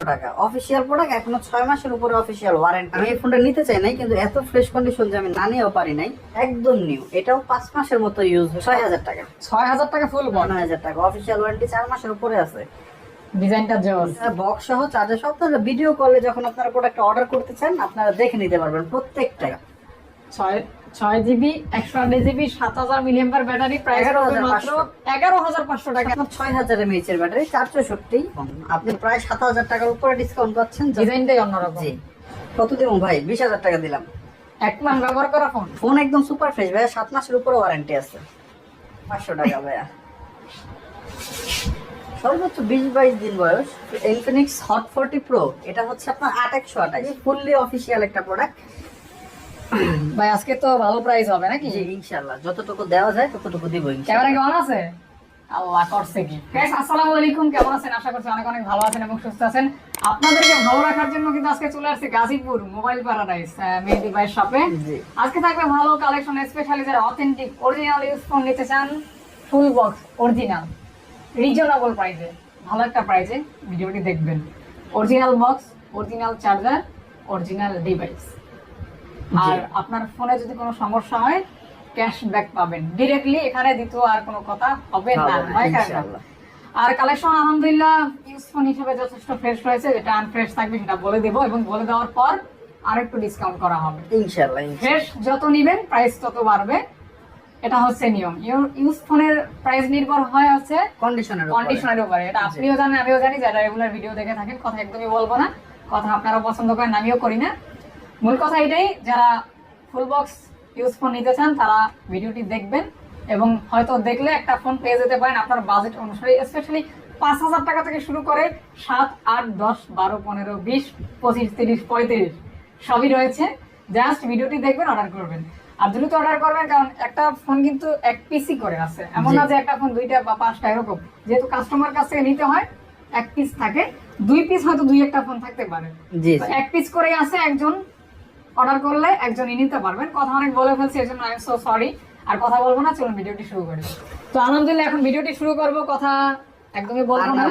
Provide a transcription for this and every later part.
টাকা। Official product এখনও ছয় মাসের উপরে অফিসিয়াল ওয়ারেন্টি আমি এই ফোনটা নিতে চাই নাই কিন্তু এত ফ্রেশ কন্ডিশন যে আমি না নিয়েও পারি নাই একদম নিউ এটাও পাঁচ মাসের মতো ইউজ ছয় হাজার টাকা। ছয় হাজার টাকা ফুল নয় হাজার টাকা। অফিসিয়াল ওয়ারেন্টি চার মাসের উপরে আছে। ডিজাইনটা জোস বক্স সহ চার্জার সব ভিডিও কলে যখন আপনারা প্রোডাক্ট অর্ডার করতে চান আপনারা দেখে নিতে পারবেন প্রত্যেকটা ছয় ছয় জিবি একশো আট জিবি সাত হাজার মিলিয়াম্পার ব্যাটারি প্রাইস 11,500 মাত্র এগারো হাজার পাঁচশো টাকা। আপনার ছয় হাজার এমএইচ এর ব্যাটারি চার চৌষট্টি আপনি প্রায় সাত হাজার টাকার উপরে ডিসকাউন্ট পাচ্ছেন। ডিজাইনটাই অন্যরকম। কত দিব ভাই? বিশ হাজার টাকা দিলাম। এক মাস ব্যবহার করা ফোন ফোন একদম সুপার ফ্রেশ ভাইয়া সাত মাসের উপরে ওয়ারেন্টি আছে। পাঁচশো টাকা ভাইয়া। সর্বোচ্চ বিশ বাইশ দিন বয়স ইনফিনিক্স হট ফোরটি প্রো এটা হচ্ছে আপনার আট একশো আঠাশ। ফুললি অফিসিয়াল একটা প্রোডাক্ট ভাই আজকে তো ভালো প্রাইস হবে নাকি? জি ইনশাল্লাহ যতটুকু দেওয়া যায় ততটুকু দিব ক্যামেরা আছে? আল্লাহ করছে কি। গাইস আসসালামু আলাইকুম কেমন আছেন? আশা করছি অনেক অনেক ভালো আছেন এবং সুস্থ আছেন। আপনাদেরকে ভালো রাখার জন্য কিন্তু আজকে চলে আসছে গাজীপুর মোবাইল প্যারাডাইস মেহেদি ভাই শপে আজকে থাকবে ভালো কালেকশন স্পেশালি যারা অথেন্টিক অরিজিনাল ইউজ ফোন নিতে চান ফুল বক্স অরিজিনাল রিজনেবল প্রাইসে ভালো একটা প্রাইসে ভিডিওটি দেখবেন। Original box original charger original device আর আপনার ফোনে যদি কোনো সমস্যা হয় ক্যাশব্যাক পাবেন। ডিরেক্টলি এখানে দ্বিতীয় আর কোনো কথা হবে না হয় আর কালেকশন আলহামদুলিল্লাহ ইউজ ফোন হিসেবে যথেষ্ট ফ্রেশ রয়েছে যেটা আনফ্রেশ থাকবে সেটা বলে দেবো এবং বলে দেওয়ার পর আরেকটু ডিসকাউন্ট করা হবে। ইনশাল্লাহ। ফ্রেশ যত নিবেন প্রাইস তত বাড়বে। এটা হচ্ছে নিয়ম। ইউজ ফোনের প্রাইস নির্ভর হয় হচ্ছে কন্ডিশনের। কন্ডিশনের উপরে। এটা আপনিও জানেন আমিও জানি যারা রেগুলার ভিডিও দেখে থাকেন কথা একদমই বলব না। কথা আপনারা পছন্দ করেন আমিও করি না। মূল কথা এটাই যারা ফুল বক্স ইউজ ফোন নিতে চান তারা ভিডিওটি দেখবেন এবং হয়তো দেখলে একটা ফোন পেয়ে যেতে পারেন আপনার বাজেট অনুসারে স্পেশালি পাঁচ হাজার টাকা থেকে শুরু করে সাত আট দশ বারো পনেরো বিশ পঁচিশ তিরিশ পঁয়ত্রিশ সবই রয়েছে। জাস্ট ভিডিওটি দেখবেন অর্ডার করবেন। আর দ্রুত অর্ডার করবেন কারণ একটা ফোন কিন্তু এক পিসি করে আছে। এমন না যে একটা ফোন দুইটা বা পাঁচটা এরকম। যেহেতু কাস্টমার কাছ থেকে নিতে হয় এক পিস থাকে। দুই পিস হয়তো দুই একটা ফোন থাকতে পারে। এক পিস করে আছে একজন অর্ডার করলে একজনই নিতে পারবেন। কথা অনেক বলে ফেলছি এর জন্য আই সো সরি আর কথা বলব না চলুন ভিডিওটি শুরু করি। তো আলহামদুলিল্লাহ এখন ভিডিওটি শুরু করব কথা একদমই বলব না।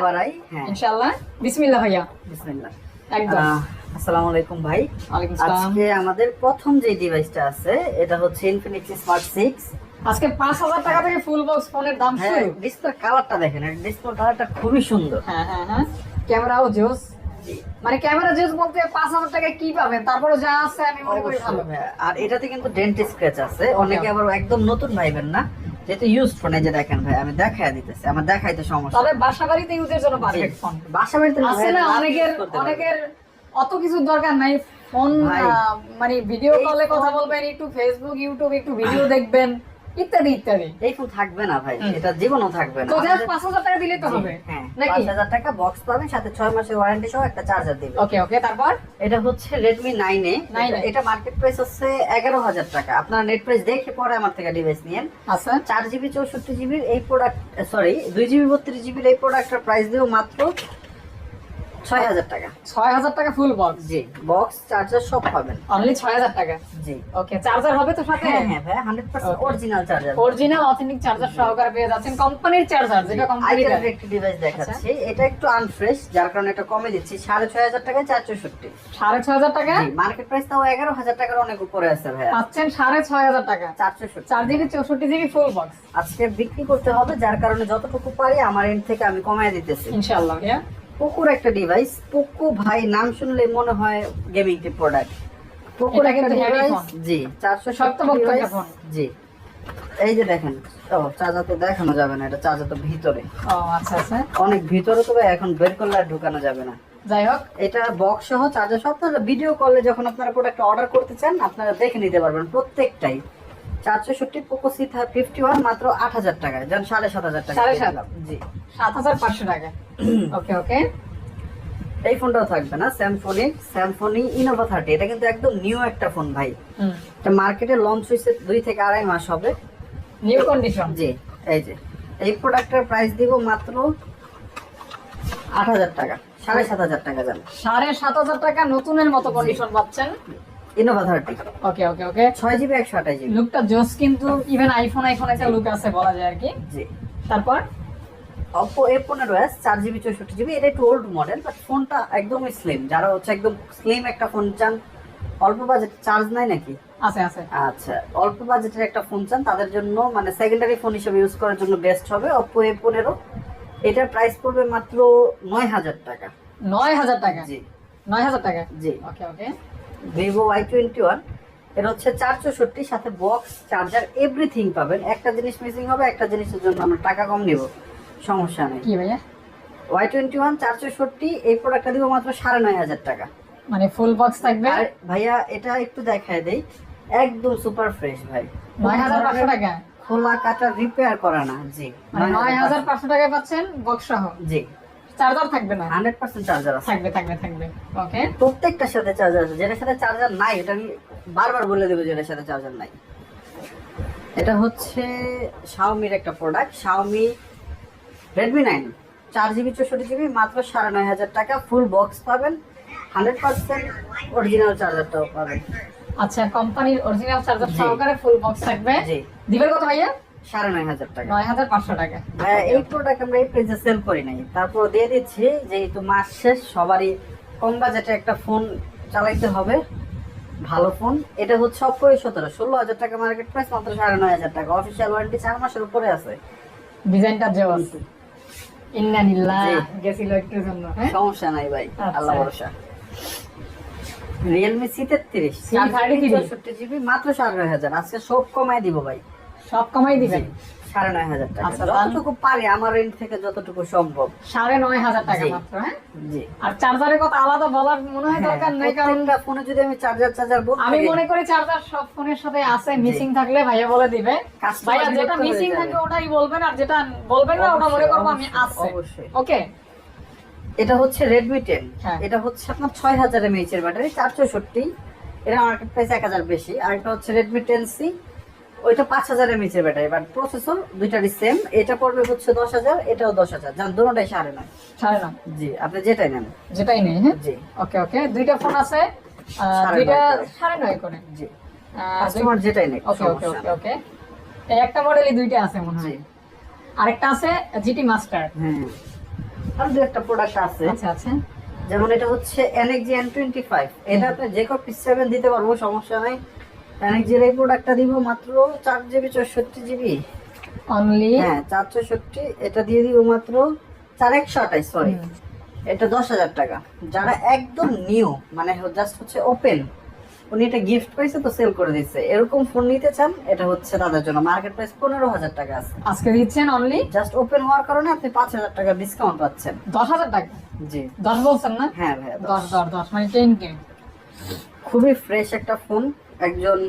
হ্যাঁ। ইনশাআল্লাহ। বিসমিল্লাহ ভাইয়া। বিসমিল্লাহ। একদম। আসসালামু আলাইকুম ভাই। আজকে আমাদের প্রথম যে ডিভাইসটা আছে এটা হচ্ছে ইনফিনিক্স স্মার্ট সিক্স আজকে পাঁচ হাজার টাকা থেকে ফুল বক্স ফোনের দাম হ্যাঁ শুরু। ডিসপ্লে কালারটা দেখেন ডিসপ্লে কালারটা খুবই সুন্দর। হ্যাঁ হ্যাঁ হ্যাঁ। ক্যামেরাও জোস। মানে ক্যামেরা জোস বলতে পাঁচ হাজার কি পাবেন? তারপরে যা আছে আমি মনে করি ভালো। আর এটাতে কিন্তু ডেন্ট স্ক্র্যাচ আছে। অনেকে আবার একদম নতুন ভাইবেন না যেহেতু ইউজ ফোন এই যে দেখেন ভাই আমি দেখাই দিতেছি আমার দেখাইতে সমস্যা তবে বাসা বাড়িতে ইউজের জন্য পারফেক্ট ফোন বাসা বাড়িতে আছে না অনেকের। অনেকের অত কিছুর দরকার নাই। ফোন মানে ভিডিও কলে কথা বলবেন একটু ফেসবুক ইউটিউব একটু ভিডিও দেখবেন। ইত্যাদি ইত্যাদি। এই ফোন থাকবে না ভাই এটা জীবনও থাকবে না। পাঁচ হাজার টাকা দিলে তো হবে হ্যাঁ নাকি? পাঁচ হাজার টাকা বক্স পাবেন সাথে ছয় মাসের ওয়ারেন্টি সহ একটা চার্জার দিবে ওকে ওকে তারপর? এটা হচ্ছে রেডমি নাইন এ। 9A এটা মার্কেট প্রাইস হচ্ছে এগারো হাজার টাকা। আপনার নেট প্রাইস দেখে পরে আমার থেকে ডিভাইস নিয়েন। আচ্ছা। চার জিবি চৌষট্টি জিবির এই প্রোডাক্ট সরি দুই জিবি বত্রিশ জিবির এই প্রোডাক্টের প্রাইস দিব মাত্র ছয় হাজার টাকা। ছয় হাজার টাকা ফুল বক্স জি বক্স চার্জার সব পাবেন। অনলি ছয় হাজার টাকা? জি। ওকে চার্জার হবে তো সাথে? হ্যাঁ ভাই hundred percent original charger original authentic charger সহকারে পেয়ে যাচ্ছেন কোম্পানির চার্জার যেটা কোম্পানি একটি ডিভাইস দেখাচ্ছি। এটা একটু আনফ্রেশ যার কারণে এটা কমে দিচ্ছি। সাড়ে ছয় হাজার টাকায় চার চৌষট্টি সাড়ে ছয় হাজার টাকা? মার্কেট প্রাইস তাও এগারো হাজার টাকার অনেক উপরে আছে পাচ্ছেন সাড়ে ছয় হাজার টাকা। চার চৌষট্টি চার জিবি চৌষট্টি জিবি ফুল বক্স আজকে বিক্রি করতে হবে যার কারণে যতটুকু পারি আমার এন্ড থেকে আমি কমায় দিতেছি। ইনশাআল্লাহ ভাইয়া। পোকোর একটা ডিভাইস পোকো ভাই নাম শুনলে মনে হয় গেমিং টি প্রোডাক্ট পোকোর একটা ডিভাইস জি চারশো একটা জি। এই যে দেখেন ও চার্জার তো দেখানো যাবে না এটা চার্জার তো ভিতরে। ও আচ্ছা আচ্ছা। অনেক ভিতরে তো ভাই এখন বের করলে আর ঢুকানো যাবে না। যাই হোক। এটা বক্স সহ চার্জার সহ আপনারা ভিডিও কলে যখন আপনারা প্রোডাক্ট অর্ডার করতে চান আপনারা দেখে নিতে পারবেন প্রত্যেকটাই। চারশো ষট্টি পোকো সি ফিফটি ওয়ান মাত্র আট হাজার টাকায়। যেন সাড়ে সাত হাজার টাকা সাড়ে দিয়ে সাত। দিলাম। জি। সাত হাজার পাঁচশো টাকা ওকে ওকে। এই ফোনটাও থাকবে না স্যামফোনি স্যামফোনি ইনোভা থার্টি এটা কিন্তু একদম নিউ একটা ফোন ভাই। এটা মার্কেটে লঞ্চ হয়েছে দুই থেকে আড়াই মাস হবে। নিউ কন্ডিশন জি এই যে। এই প্রোডাক্টের প্রাইস দিব মাত্র আট হাজার টাকা সাড়ে সাত হাজার টাকা যান। সাড়ে সাত হাজার টাকা নতুনের মতো কন্ডিশন পাচ্ছেন। ইনোভা থার্টি ওকে ওকে ওকে ছয় জিবি একশো আঠাশ জিবি লুকটা জোস কিন্তু ইভেন আইফোন আইফোন একটা লুক আছে বলা যায় আর কি। জি। তারপর? অপো এ পনেরো এস চার জিবি চৌষট্টি জিবি এটা একটু ওল্ড মডেল বাট ফোনটা একদমই স্লিম যারা হচ্ছে একদম স্লিম একটা ফোন চান অল্প বাজেট চার্জ নাই নাকি? আছে আছে। আচ্ছা অল্প বাজেটের একটা ফোন চান তাদের জন্য মানে সেকেন্ডারি ফোন হিসেবে ইউজ করার জন্য বেস্ট হবে অপো এ পনেরো। এটার প্রাইস পড়বে মাত্র নয় হাজার টাকা। নয় হাজার টাকা? জি। নয় হাজার টাকা? জি। Okay okay Vivo Y twenty one এটা হচ্ছে চার চৌষট্টি সাথে বক্স চার্জার এভরিথিং পাবেন। একটা জিনিস মিসিং হবে একটা জিনিসের জন্য আমরা টাকা কম নিব। সমস্যা নেই। কি ভাইয়া? ওয়াই টোয়েন্টি ওয়ান চার চৌষট্টি এই প্রোডাক্টটা দিব মাত্র সাড়ে নয় হাজার টাকা। মানে ফুল বক্স থাকবে? আর ভাইয়া এটা একটু দেখায় দেই। একদম সুপার ফ্রেশ ভাই। নয় হাজার পাঁচশো টাকা? খোলা কাটা রিপেয়ার করা না জি। মানে নয় হাজার পাঁচশো। টাকায় পাচ্ছেন বক্স সহ? জি। চার্জার থাকবে না। হান্ড্রেড পার্সেন্ট চার্জার আছে। থাকবে থাকবে থাকবে। ওকে প্রত্যেকটার সাথে চার্জার আছে। যেটার সাথে চার্জার নাই এটা আমি বারবার বলে দেবো যেটার সাথে চার্জার নাই। এটা হচ্ছে শাওমির একটা প্রোডাক্ট শাওমি রেডমি নাইন চার জিবি চৌষট্টি জিবি মাত্র সাড়ে নয় হাজার টাকা। ফুল বক্স পাবেন। হান্ড্রেড পার্সেন্ট অরিজিনাল চার্জারটাও পাবেন। আচ্ছা কোম্পানির অরিজিনাল চার্জার সহকারে ফুল বক্স থাকবে। জি। দিবেন কত ভাইয়া? সাড়ে নয় হাজার টাকা। নয় হাজার পাঁচশো টাকা। ভাইয়া, এই প্রোডাক্ট আমরা এই প্রাইসে সেল করি নাই। তারপর দিয়ে দিচ্ছি যেহেতু মাস শেষ সবারই কম বাজেটে একটা ফোন চালাইতে হবে। ভালো ফোন এটা হচ্ছে অপো সতেরো ষোলো হাজার টাকা মার্কেট প্রাইস মাত্র সাড়ে নয় হাজার টাকা। অফিসিয়াল ওয়ারেন্টি চার মাসের উপরে আছে। ডিজাইনটা গেছিল একটু জন্য হ্যাঁ? সমস্যা নাই ভাই আচ্ছা। আল্লাহ ভরসা। রিয়েলমি সি তেত্রিশ চৌষট্টি জিবি মাত্র সাড়ে নয় হাজার। আজকে সব কমাই দিব ভাই। সব কমাই দিবেন? সাড়ে নয় হাজার টাকা। আচ্ছা, যতটুকু পারি আমার এন্ড থেকে যতটুকু সম্ভব। সাড়ে নয় হাজার টাকা মাত্র হ্যাঁ? জি। আর চার্জারের কথা আলাদা বলার মনে হয় দরকার নেই কারণ ফোনে যদি আমি চার্জার চার্জার বলতে আমি মনে করি চার্জার সব ফোনের সাথে আছে মিসিং থাকলে ভাইয়া বলে দিবে। ভাইয়া যেটা মিসিং থাকে ওটাই বলবেন আর যেটা বলবেন না ওটা মনে করব আমি আছে। অবশ্যই। ওকে এটা হচ্ছে রেডমি টেন হ্যাঁ। এটা হচ্ছে আপনার ছয় হাজার এমএইচ এর ব্যাটারি চার চৌষট্টি এটা মার্কেট প্রাইস এক হাজার বেশি। আর এটা হচ্ছে রেডমি টেন সি ওইটা পাঁচ হাজার এমএইচ এর ব্যাটারি বাট প্রসেসর দুইটারই সেম এটা পড়বে হচ্ছে দশ হাজার এটাও দশ হাজার। দুটোটাই সাড়ে নয়। সাড়ে নয়। জি আপনি যেটাই নেন। যেটাই নেই হ্যাঁ? জি। ওকে ওকে। দুইটা ফোন আছে দুইটা সাড়ে নয় করে। জি। কাস্টমার যেটাই নেই ওকে ওকে ওকে ওকে। এই একটা মডেলই দুইটা আছে মনে হয়। আরেকটা আছে জিটি মাস্টার হ্যাঁ। আর দু একটা প্রোডাক্ট আছে। আচ্ছা আচ্ছা। যেমন এটা হচ্ছে এনএক্সজি এন টোয়েন্টি ফাইভ এটা আপনি যে কপি সেভেন দিতে পারব সমস্যা নাই। এনএক্সজির এই প্রোডাক্টটা দিব মাত্র চার জিবি চৌষট্টি জিবি অনলি হ্যাঁ চার চৌষট্টি এটা দিয়ে দিব মাত্র চার একশো আঠাইশ সরি এটা দশ হাজার টাকা। যারা একদম নিউ মানে জাস্ট হচ্ছে ওপেন উনি এটা গিফট পাইছে তো সেল করে দিচ্ছে এরকম ফোন নিতে চান এটা হচ্ছে তাদের জন্য। মার্কেট প্রাইস পনেরো হাজার টাকা আছে। আজকে দিচ্ছেন অনলি জাস্ট ওপেন হওয়ার কারণে আপনি পাঁচ হাজার টাকা ডিসকাউন্ট পাচ্ছেন। দশ হাজার টাকা? জি। দশ বলছেন না? হ্যাঁ ভাইয়া দশ। দশ দশ মানে টেন কে খুবই ফ্রেশ একটা ফোন একজন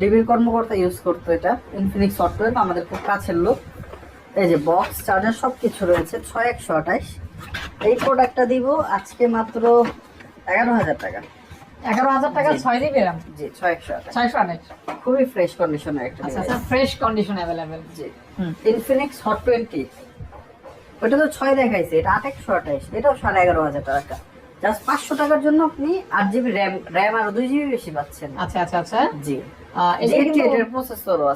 ডিবির কর্মকর্তা ইউজ করতো এটা ইনফিনিক্স সফটওয়্যার আমাদের খুব কাছের লোক। এই যে বক্স চার্জার সব কিছু রয়েছে ছয় একশো আঠাইশ এই প্রোডাক্টটা দিব আজকে মাত্র এগারো হাজার টাকা। এগারো হাজার টাকা ছয় র্যাম জি ছয় একশো আঠাশ। ছয়শো আঠাশ। খুবই ফ্রেশ কন্ডিশনের একটা ফ্রেশ কন্ডিশন অ্যাভেলেবেল জি। ইনফিনিক্স হট টোয়েন্টি ওটা তো ছয় দেখাইছে এটা আট একশো আঠাইশ এটাও সাড়ে এগারো হাজার টাকা। জাস্ট পাঁচশো টাকার জন্য আপনি আট জিবি র্যাম র্যাম আর দুই জিবি বেশি পাচ্ছেন। আচ্ছা আচ্ছা আচ্ছা। জি।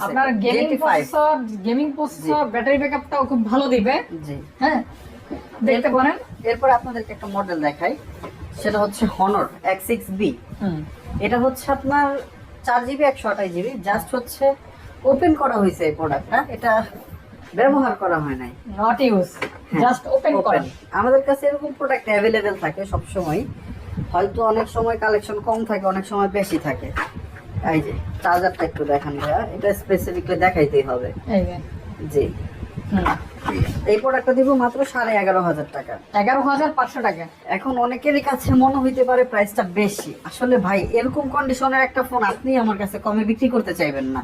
আপনার gaming processor gaming processor battery ব্যাকআপটাও খুব ভালো দিবে। জি। হ্যাঁ দেখতে পারেন। এরপর আপনাদেরকে একটা মডেল দেখাই। সেটা হচ্ছে হনর এক্স সিক্স বি এটা হচ্ছে আপনার চার জিবি একশো আঠাশ জিবি জাস্ট হচ্ছে ওপেন করা হয়েছে এই প্রোডাক্টটা এটা ব্যবহার করা হয় নাই। নট ইউজ জাস্ট ওপেন করেন। আমাদের কাছে এরকম প্রোডাক্ট অ্যাভেলেবেল থাকে সব সময় হয়তো অনেক সময় কালেকশন কম থাকে অনেক সময় বেশি থাকে। এই যে চার্জারটা একটু দেখান এটা স্পেসিফিকলি দেখাইতেই হবে। এই যে। জি। এই প্রোডাক্টটা দিব মাত্র সাড়ে এগারো হাজার টাকা। এগারো হাজার পাঁচশো টাকা। এখন অনেকেরই কাছে মনে হইতে পারে প্রাইসটা বেশি। আসলে ভাই এরকম কন্ডিশনের একটা ফোন আপনি আমার কাছে কমে বিক্রি করতে চাইবেন না।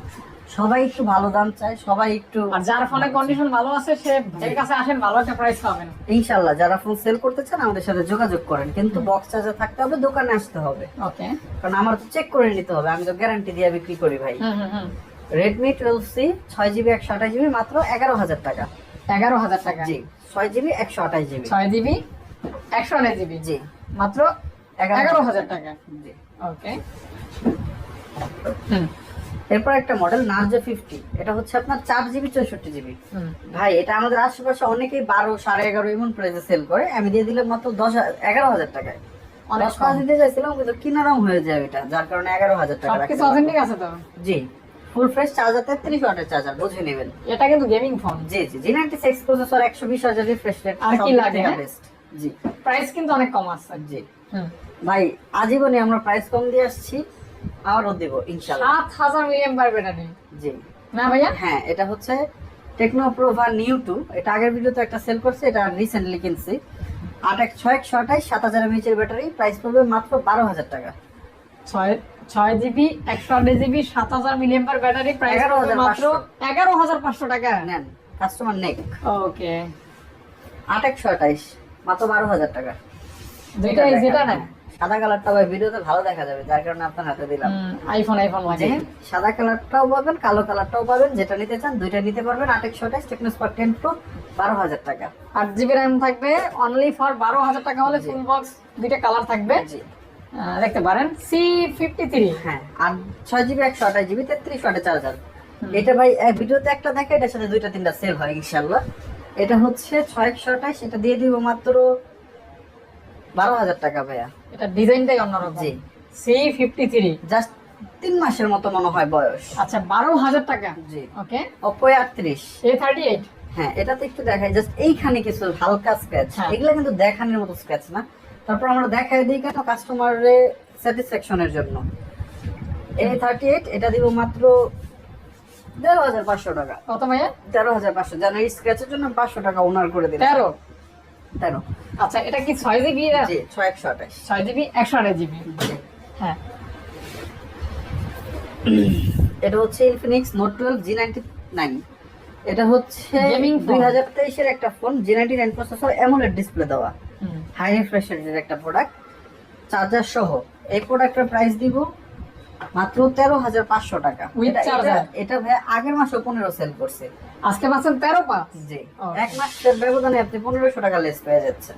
সবাই একটু ভালো দাম চায় সবাই একটু আর যার ফোনে কন্ডিশন ভালো আছে সে এর কাছে আসেন ভালো একটা প্রাইস পাবেন। ইনশাল্লাহ যারা ফোন সেল করতে চান আমাদের সাথে যোগাযোগ করেন। কিন্তু বক্স চার্জার থাকতে হবে দোকানে আসতে হবে। ওকে কারণ আমার তো চেক করে নিতে হবে আমি তো গ্যারান্টি দিয়ে বিক্রি করি ভাই। হুম হুম। রেডমি টুয়েলভ সি ছয় জিবি একশো আঠাশ জিবি মাত্র এগারো হাজার টাকা। এগারো হাজার টাকা। জি ছয় জিবি একশো আঠাশ জিবি। ছয় জিবি একশো আঠাশ জিবি। জি মাত্র এগারো হাজার টাকা। জি। ওকে। হুম। এরপর একটা মডেল নার্জো ফিফটি এটা হচ্ছে আপনার চার জিবি চৌষট্টি জিবি। ভাই এটা আমাদের আশেপাশে অনেকেই বারো সাড়ে এগারো এমন প্রাইসে সেল করে। আমি দিয়ে দিলাম মাত্র দশ এগারো হাজার টাকায়। অনেক দশ পাঁচ দিতে চাইছিলাম কিন্তু কিনারাম হয়ে যাবে এটা যার কারণে এগারো হাজার টাকা আছে তো? জি। ফুল ফ্রেশ চার্জার তেত্রিশ ওয়াটের চার্জার বুঝে নেবেন। এটা কিন্তু গেমিং ফোন জি জি জি নাইনটি সিক্স প্রসেসর একশো বিশ হাজার রিফ্রেশ রেট আর কি লাগে, হ্যাঁ? বেস্ট জি। প্রাইস কিন্তু অনেক কম আছে। জি। ভাই আজীবনে আমরা প্রাইস কম দিয়ে আসছি আবারও দেব ইনশাল্লাহ সাত হাজার মিলিয়ন বার ব্যাটারি জি। না ভাইয়া? হ্যাঁ এটা হচ্ছে টেকনো টেকনোপ্রোভা নিউ টু এটা আগের ভিডিওতে একটা সেল করছে এটা রিসেন্টলি কিনছি। আট এক ছয় একশো আঠাইশ সাত হাজার এমএচের ব্যাটারি প্রাইস পড়বে মাত্র বারো হাজার টাকা। ছয় ছয় জিবি একশো আট জিবি সাত হাজার মিলিয়ন বার ব্যাটারি প্রাইস 11,500 মাত্র এগারো হাজার পাঁচশো টাকা। নেন কাস্টমার নেক। ওকে। আট একশো আঠাইশ মাত্র বারো হাজার টাকা। যেটা যেটা না। সাদা কালারটা ভাই ভিডিওতে ভালো দেখা যাবে যার কারণে আপনার হাতে দিলাম। আইফোন আইফোন লাগে। সাদা কালারটাও পাবেন কালো কালারটাও পাবেন যেটা নিতে চান দুইটা নিতে পারবেন আট একশো আঠাইশ টেকনোস্পার টেন প্রো বারো হাজার টাকা। আট জিবি র্যাম থাকবে অনলি ফর বারো হাজার টাকা হলে ফুল বক্স দুইটা কালার থাকবে। জি। দেখতে পারেন? সি ফিফটি থ্রি হ্যাঁ আর ছয় জিবি একশো আঠাশ জিবি তেত্রিশ ওয়াটের চার্জার এটা ভাই ভিডিওতে একটা দেখে এটার সাথে দুইটা তিনটা সেল হয় ইনশাল্লাহ এটা হচ্ছে ছয় একশো আঠাশ এটা দিয়ে দিব মাত্র বারো হাজার টাকা ভাইয়া। এটা ডিজাইনটাই অন্যরকম। জি। সি ফিফটি থ্রি জাস্ট তিন মাসের মতো মনে হয় বয়স। আচ্ছা বারো হাজার টাকা? জি। ওকে। অপো আটত্রিশ। এ থার্টি এইট হ্যাঁ এটাতে একটু দেখাই জাস্ট এইখানে কিছু হালকা স্ক্র্যাচ। এগুলো কিন্তু দেখানোর মতো স্ক্র্যাচ না। তারপর আমরা দেখাই দিই কেন কাস্টমারের স্যাটিসফ্যাকশনের জন্য। এ থার্টি এইট এটা দিব মাত্র তেরো হাজার পাঁচশো টাকা। কত ভাইয়া? তেরো হাজার পাঁচশো যেন স্ক্র্যাচের জন্য পাঁচশো টাকা ওনার করে দিলাম। তেরো? তেরো। আচ্ছা এটা কি ছয় জিবি ছয় একশো আঠাশ। ছয় জিবি একশো আঠাশ জিবি? হ্যাঁ। এটা হচ্ছে Infinix note twelve G ninety nine এটা হচ্ছে দুই হাজার তেইশের একটা phone G ninety nine processor AMOLED display দেওয়া। হাই রিফ্রেশ রেটের একটা প্রোডাক্ট চার্জার সহ। এই প্রোডাক্টের প্রাইস দিব মাত্র তেরো হাজার পাঁচশো টাকা। এটা- ভাই আগের মাসে পনেরো সেল করছে। আজকে পাচ্ছেন তেরো পাঁচ? জি। এক মাসের ব্যবধানে আপনি পনেরোশো টাকা লেস পেয়ে যাচ্ছেন।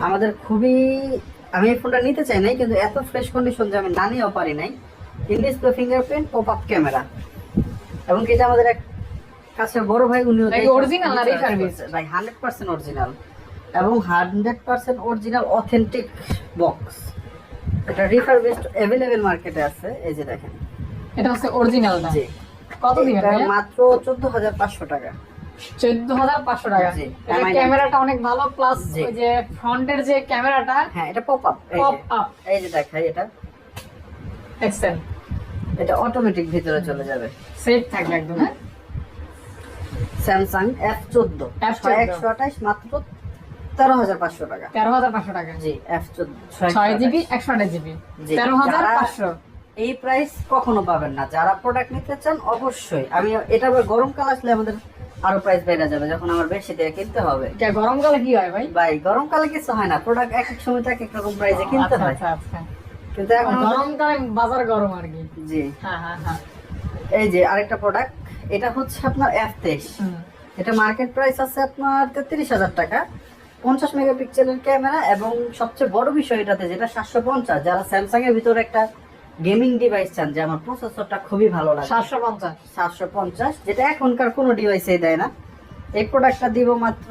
আমাদের খুবই আমি এই ফোনটা নিতে চাই নাই কিন্তু এত ফ্রেশ কন্ডিশন যে আমি না নিয়েও পারি নাই। In display fingerprint pop up camera এবং এটা আমাদের এক কাছে বড় ভাই কি original না refurbished? ভাই হান্ড্রেড পার্সেন্ট অরিজিনাল এবং hundred percent original authentic box এটা রিফারবিস্ট অ্যাভেলেবেল মার্কেটে আছে। এই যে দেখেন। এটা হচ্ছে অরিজিনালটা জি। কত দিবেন মাত্র চোদ্দ হাজার পাঁচশো টাকা। চোদ্দ হাজার পাঁচশো টাকা। জি। এটা ক্যামেরাটা অনেক ভালো প্লাস। ওই যে ফ্রন্টের যে ক্যামেরাটা হ্যাঁ এটা পপ আপ এই পপ আপ এই যে দেখাই এটা। দেখছেন এটা অটোমেটিক ভিতরে চলে যাবে। সেফ থাকবে একদম হ্যাঁ? স্যামসাং এফ চোদ্দ। F14 একশো আঠাশ মাত্র তেরো হাজার পাঁচশো টাকা। তেরো হাজার পাঁচশো টাকা। জি এফ চোদ্দ। ছয় জিবি একশো আঠাশ। জিবি। তেরো হাজার পাঁচশো। এই প্রাইস কখনো পাবেন না যারা প্রোডাক্ট নিতে চান অবশ্যই। আমি এটা আবার গরমকাল আসলে আমাদের আরও প্রাইস বেড়ে যাবে যখন আমার বেশি দিয়ে কিনতে হবে। গরমকালে কি হয় ভাই? ভাই গরমকালে কিছু হয় না প্রোডাক্ট এক এক সময় তো এক এক রকম প্রাইসে কিনতে আচ্ছা হয়। আচ্ছা আচ্ছা কিন্তু এখন গরমকালে বাজার গরম আর কি। জি। হ্যাঁ হ্যাঁ হ্যাঁ। এই যে আরেকটা প্রোডাক্ট এটা হচ্ছে আপনার এফ তেইশ। এটা মার্কেট প্রাইস আছে আপনার তেত্রিশ হাজার টাকা। পঞ্চাশ মেগাপিক্সেলের ক্যামেরা এবং সবচেয়ে বড় বিষয় এটাতে যেটা সাতশো পঞ্চাশ যারা স্যামসাং এর ভিতরে একটা গেমিং ডিভাইস চান যে আমার প্রসেসরটা খুবই ভালো লাগে। সাতশো পঞ্চাশ। সাতশো পঞ্চাশ যেটা এখনকার কোনো ডিভাইসে দেয় না। এই প্রোডাক্টটা দিব মাত্র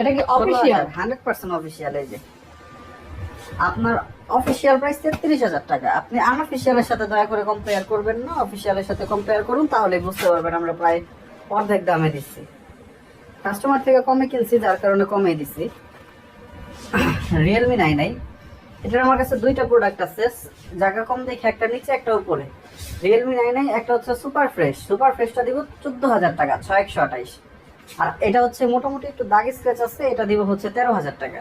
এটা কি অফিসিয়াল হান্ড্রেড পার্সেন্ট অফিসিয়াল এই যে। আপনার অফিসিয়াল প্রাইস তেত্রিশ হাজার টাকা। আপনি আনঅফিসিয়ালের সাথে দয়া করে কম্পেয়ার করবেন না। অফিসিয়ালের সাথে কম্পেয়ার করুন, তাহলে বুঝতে পারবেন আমরা প্রায় অর্ধেক দামে দিচ্ছি। কাস্টমার থেকে কমে কিনছি, যার কারণে কমে দিচ্ছি। রিয়েলমি নাই নাই। এটার আমার কাছে দুইটা প্রোডাক্ট আছে। জায়গা কম দেখে একটা নিচে, একটা উপরে। রিয়েলমি নাই নাই, একটা হচ্ছে সুপার ফ্রেশ সুপার ফ্রেশটা দিব চোদ্দ হাজার টাকা ছয় একশো আঠাইশ। আর এটা হচ্ছে মোটামুটি একটু দাগ স্ক্র্যাচ আছে, এটা দিব হচ্ছে তেরো হাজার টাকা।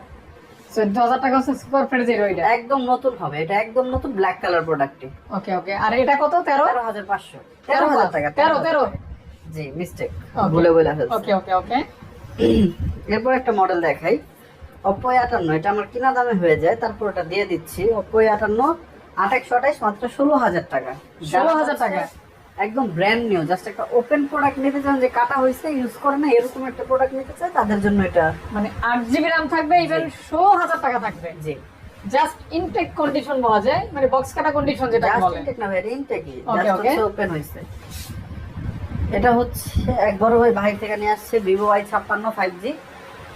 চোদ্দ হাজার টাকা হচ্ছে সুপার ফ্রেজের ওইটা একদম নতুন হবে এটা একদম নতুন ব্ল্যাক কালার প্রোডাক্টটি ওকে ওকে আর এটা কত? তেরো? তেরো হাজার পাঁচশো। তেরো তেরো হাজার টাকা তেরো তেরো জি মিস্টেক Okay. ভুলে ওকে ওকে ওকে এরপর একটা মডেল দেখাই। অপো আটান্ন এটা আমার কিনা দামে হয়ে যায় তারপর এটা দিয়ে দিচ্ছি। অপো আটান্ন আট একশো আঠাইশ মাত্র ষোলো হাজার টাকা। 16,000 টাকা? একদম ব্র্যান্ড নিউ জাস্ট একটা ওপেন প্রোডাক্ট নিতে চান যে কাটা হয়েছে ইউজ করে না এরকম একটা প্রোডাক্ট নিতে চায় তাদের জন্য এটা। মানে আট জিবি র্যাম থাকবে ইভেন ষোলো হাজার টাকা থাকবে। জি। জাস্ট ইনটেক কন্ডিশন বলা যায় মানে বক্স কাটা কন্ডিশন যেটা বলে। ইনটেক না ভাই ইনটেকই জাস্ট ওপেন হইছে এটা হচ্ছে এক বড় ভাই বাইরে থেকে নিয়ে আসছে ভিভো ওয়াই ছাপ্পান্ন ফাইভ জি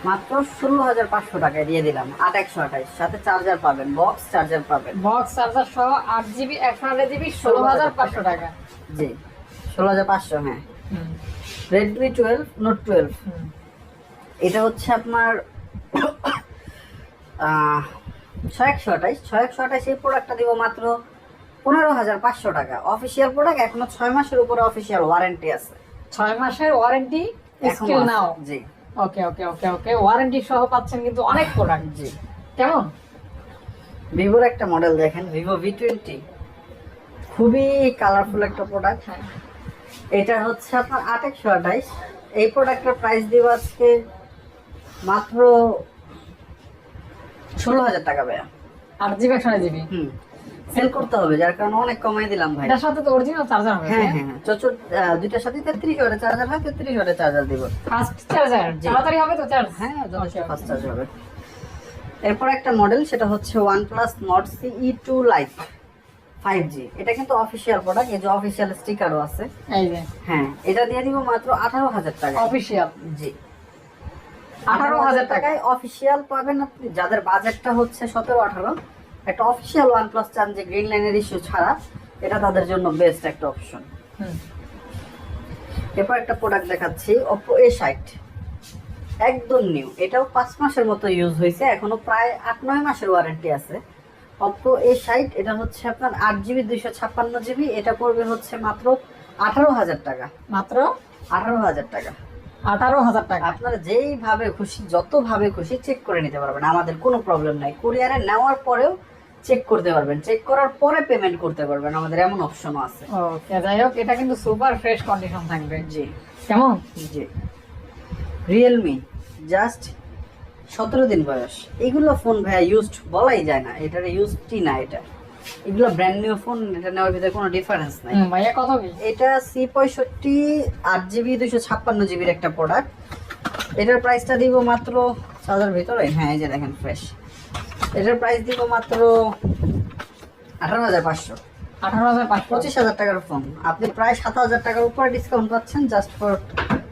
মাত্র ষোলো হাজার পাঁচশো টাকায় দিয়ে দিলাম। আট একশো আঠাইশ। সাথে চার্জার পাবেন বক্স চার্জার পাবেন। বক্স চার্জার সহ আট জিবি একশো আঠাশ জিবি ষোলো হাজার পাঁচশো টাকা। জি ষোলো হাজার পাঁচশো হ্যাঁ। রেডমি টুয়েলভ নোট টুয়েলভ এটা হচ্ছে আপনার ছয় একশো আঠাইশ। ছয় একশো আঠাইশ এই প্রোডাক্টটা দিব মাত্র পনেরো হাজার পাঁচশো টাকা। অফিসিয়াল প্রোডাক্ট এখনও ছয় মাসের উপরে অফিসিয়াল ওয়ারেন্টি আছে। ছয় মাসের ওয়ারেন্টি এখনও নাও জি। ওকে ওকে ওকে ওকে ওয়ারেন্টি সহ পাচ্ছেন কিন্তু অনেক প্রোডাক্ট জি। কেমন? ভিভোর একটা মডেল দেখেন ভিভো ভি টোয়েন্টি খুবই কালারফুল একটা প্রোডাক্ট হ্যাঁ। এটা হচ্ছে আপনার আট একশো আঠাইশ এই প্রোডাক্টের প্রাইস দিব আজকে মাত্র ষোলো হাজার টাকা ব্যয় আট জিবি একশো আঠাশ জিবি হুম। সেল করতে হবে যার কারণে অনেক কমাই দিলাম ভাই। এটার সাথে তো অরিজিনাল চার্জার হবে হ্যাঁ হ্যাঁ? হ্যাঁ চচর দুইটার সাথে তেত্রিশ ওয়াটের চার্জার হয় তেত্রিশ ওয়াটের চার্জার দিব। ফাস্ট চার্জার তাড়াতাড়ি হবে তো চার্জ হ্যাঁ যথেষ্ট. ফাস্ট চার্জ হবে। এরপর একটা মডেল সেটা হচ্ছে C E two lite five G এটা কিন্তু অফিসিয়াল প্রোডাক্ট এই যে অফিসিয়াল স্টিকারও আছে। এই যে। হ্যাঁ এটা দিয়ে দিব মাত্র আঠারো হাজার টাকা অফিসিয়াল জি। আঠারো হাজার টাকায়? অফিসিয়াল পাবেন আপনি যাদের বাজেটটা হচ্ছে সতেরো আঠারো। একটা অফিসিয়াল ওয়ান প্লাস চান যে গ্রিন লাইনের ইস্যু ছাড়া এটা তাদের জন্য বেস্ট একটা অপশন এরপর একটা প্রোডাক্ট দেখাচ্ছি ওপো এ সাইট একদম নিউ এটাও পাঁচ মাসের মতো ইউজ হয়েছে এখনও প্রায় আট নয় মাসের ওয়ারেন্টি আছে। ওপো এ সাইট এটা হচ্ছে আপনার আট জিবি দুইশো ছাপ্পান্ন জিবি এটা পড়বে হচ্ছে মাত্র আঠারো হাজার টাকা। মাত্র? আঠারো হাজার টাকা। আঠারো হাজার টাকা। আপনারা যেইভাবে খুশি যতভাবে খুশি চেক করে নিতে পারবেন আমাদের কোনো প্রবলেম নাই। কুরিয়ারে নেওয়ার পরেও চেক করতে পারবেন। চেক করার পরে পেমেন্ট করতে পারবেন। আমাদের এমন অপশনও আছে। ওকে যাই হোক এটা কিন্তু সুপার ফ্রেশ কন্ডিশন থাকবে। জি। কেমন? জি। রিয়েলমি জাস্ট সতেরো দিন বয়স। এগুলো ফোন ভাইয়া ইউজড বলাই যায় না। এটার ইউজডই না এটা। এগুলো ব্র্যান্ড নিউ ফোন এটা নেওয়ার ভিতরে কোনো ডিফারেন্স নাই। ভাইয়া কত এটা সি পঁয়ষট্টি আট জিবি দুশো ছাপ্পান্ন জিবির একটা প্রোডাক্ট এটার প্রাইসটা দিব মাত্র চার্জার ভিতরে। হ্যাঁ এই যে দেখেন ফ্রেশ এটার প্রাইস দিব মাত্র আঠারো হাজার পাঁচশো। আঠারো হাজার পাঁচশো? পঁচিশ হাজার টাকার ফোন আপনি প্রায় সাত হাজার টাকার উপরে ডিসকাউন্ট পাচ্ছেন জাস্ট ফর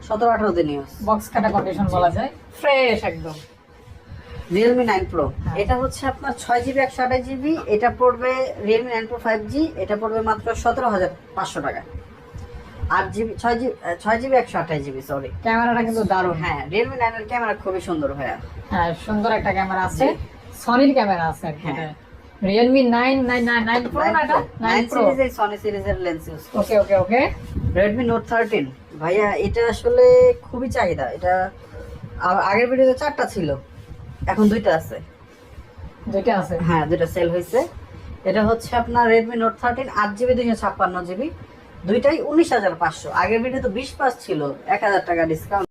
সতেরো আঠারো দিন ইউজ বক্স কাটা কন্ডিশন বলা যায়। ফ্রেশ একদম। Realme nine pro. এটা হচ্ছে আপনার ছয় জিবি একশো আঠাশ জিবি এটা পড়বে Realme nine pro five G এটা পড়বে মাত্র সতেরো হাজার পাঁচশো টাকা। আট জিবি ছয় জিবি ছয় জিবি একশো আঠাশ জিবি সরি ক্যামেরাটা কিন্তু দারুণ। হ্যাঁ রিয়েলমি নাইনের ক্যামেরা খুবই সুন্দর ভাইয়া। হ্যাঁ সুন্দর একটা ক্যামেরা আছে। সনির ক্যামেরা আছে হ্যাঁ। Realme nine nine nine nine pro না এটা? নাইন সিরিজের সনি সিরিজের lens use okay okay okay Redmi note thirteen ভাইয়া এটা আসলে খুবই চাহিদা। এটা আগের ভিডিওতে চারটা ছিল। এখন দুইটা আছে। দুইটা আছে? হ্যাঁ দুইটা সেল হয়েছে। এটা হচ্ছে আপনার রেডমি নোট থার্টিন আট জিবি দুইশো ছাপ্পান্ন জিবি দুইটাই উনিশ হাজার পাঁচশো। আগের ভিডিও তো বিশ পাঁচ ছিল। এক হাজার টাকা ডিসকাউন্ট